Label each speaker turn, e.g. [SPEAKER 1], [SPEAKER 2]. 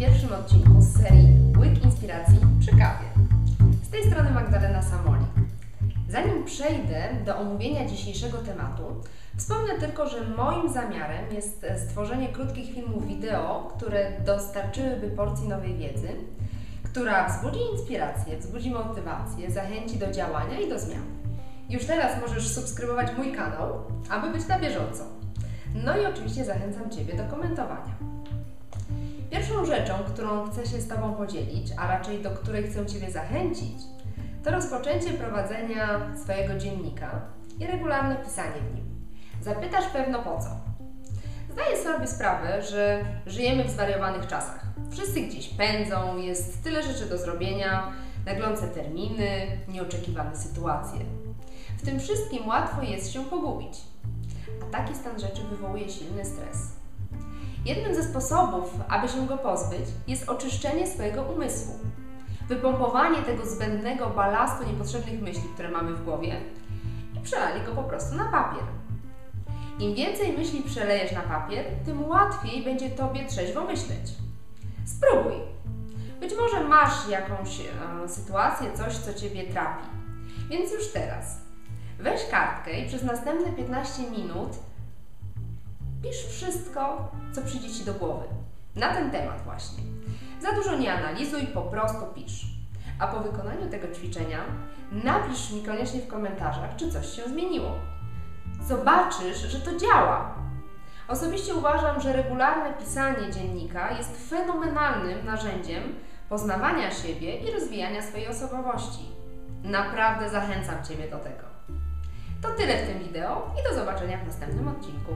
[SPEAKER 1] pierwszym odcinku z serii Łyk Inspiracji przy kawie. Z tej strony Magdalena Samolik. Zanim przejdę do omówienia dzisiejszego tematu, wspomnę tylko, że moim zamiarem jest stworzenie krótkich filmów wideo, które dostarczyłyby porcji nowej wiedzy, która wzbudzi inspirację, wzbudzi motywację, zachęci do działania i do zmian. Już teraz możesz subskrybować mój kanał, aby być na bieżąco. No i oczywiście zachęcam Ciebie do komentowania. Pierwszą rzeczą, którą chcę się z Tobą podzielić, a raczej do której chcę Ciebie zachęcić, to rozpoczęcie prowadzenia swojego dziennika i regularne pisanie w nim. Zapytasz pewno po co. Zdaję sobie sprawę, że żyjemy w zwariowanych czasach. Wszyscy gdzieś pędzą, jest tyle rzeczy do zrobienia, naglące terminy, nieoczekiwane sytuacje. W tym wszystkim łatwo jest się pogubić, a taki stan rzeczy wywołuje silny stres. Jednym ze sposobów, aby się go pozbyć, jest oczyszczenie swojego umysłu. Wypompowanie tego zbędnego balastu niepotrzebnych myśli, które mamy w głowie i przelanie go po prostu na papier. Im więcej myśli przelejesz na papier, tym łatwiej będzie Tobie trzeźwo myśleć. Spróbuj. Być może masz jakąś e, sytuację, coś, co Ciebie trapi. Więc już teraz weź kartkę i przez następne 15 minut pisz wszystko, co przyjdzie Ci do głowy. Na ten temat właśnie. Za dużo nie analizuj, po prostu pisz. A po wykonaniu tego ćwiczenia napisz mi koniecznie w komentarzach, czy coś się zmieniło. Zobaczysz, że to działa. Osobiście uważam, że regularne pisanie dziennika jest fenomenalnym narzędziem poznawania siebie i rozwijania swojej osobowości. Naprawdę zachęcam Ciebie do tego. To tyle w tym wideo i do zobaczenia w następnym odcinku.